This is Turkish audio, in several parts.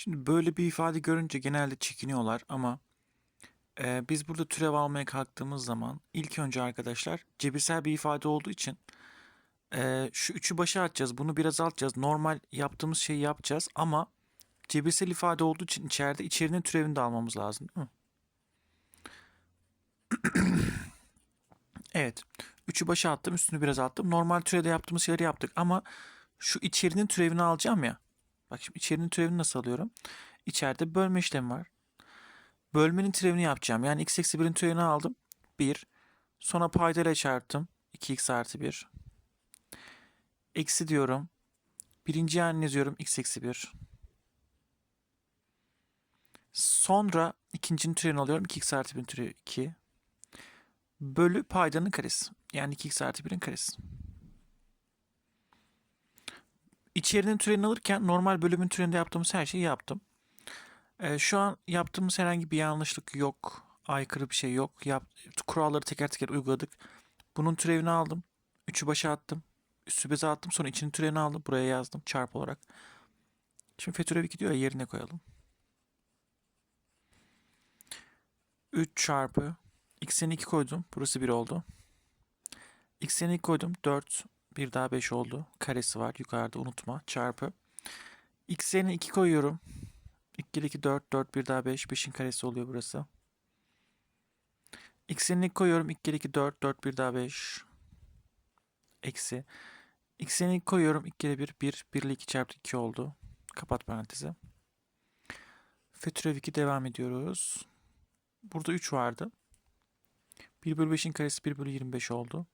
Şimdi böyle bir ifade görünce genelde çekiniyorlar ama e, biz burada türev almaya kalktığımız zaman ilk önce arkadaşlar cebirsel bir ifade olduğu için e, şu üçü başa atacağız. Bunu biraz alacağız. Normal yaptığımız şeyi yapacağız ama cebirsel ifade olduğu için içeride içerinin türevini de almamız lazım değil mi? Evet. Üçü başa attım. Üstünü biraz attım. Normal türevde yaptığımız şeyleri yaptık ama şu içerinin türevini alacağım ya. Bak şimdi içerinin türevini nasıl alıyorum? İçeride bölme işlemi var. Bölmenin türevini yapacağım. Yani x eksi 1'in türevini aldım. 1. Sonra paydayla çarptım. 2x artı 1. Eksi diyorum. Birinci yani yazıyorum x eksi 1. Sonra ikincinin türevini alıyorum. 2x artı 1'in türevi 2. Bölü paydanın karesi. Yani 2x artı 1'in karesi. İçerinin türevini alırken normal bölümün türevinde yaptığımız her şeyi yaptım. Ee, şu an yaptığımız herhangi bir yanlışlık yok. Aykırı bir şey yok. Yap, kuralları teker teker uyguladık. Bunun türevini aldım. Üçü başa attım. Üstü beze attım. Sonra içinin türevini aldım. Buraya yazdım çarp olarak. Şimdi f türevi 2 diyor ya yerine koyalım. 3 çarpı x'e 2 koydum. Burası 1 oldu. x'e 2 koydum. 4 bir daha 5 oldu. Karesi var yukarıda unutma. Çarpı. x yerine 2 koyuyorum. 2 kere 2 4. 4 bir daha 5. 5'in karesi oluyor burası. x yerine 2 koyuyorum. 2 kere 2 4. 4 bir daha 5. Eksi. x yerine 2 koyuyorum. 2 kere 1 1. 1 ile 2 çarpı 2 oldu. Kapat parantezi. F türev 2 devam ediyoruz. Burada 3 vardı. 1 bölü 5'in karesi 1 bölü 25 oldu.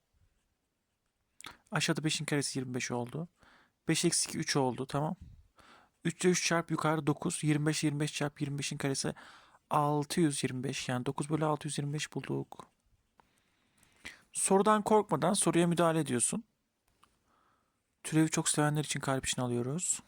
Aşağıda 5'in karesi 25 oldu. 5 eksi 2 3 oldu tamam. 3 ile 3 çarp yukarı 9. 25 25 çarp 25'in karesi 625. Yani 9 bölü 625 bulduk. Sorudan korkmadan soruya müdahale ediyorsun. Türevi çok sevenler için kalp için alıyoruz.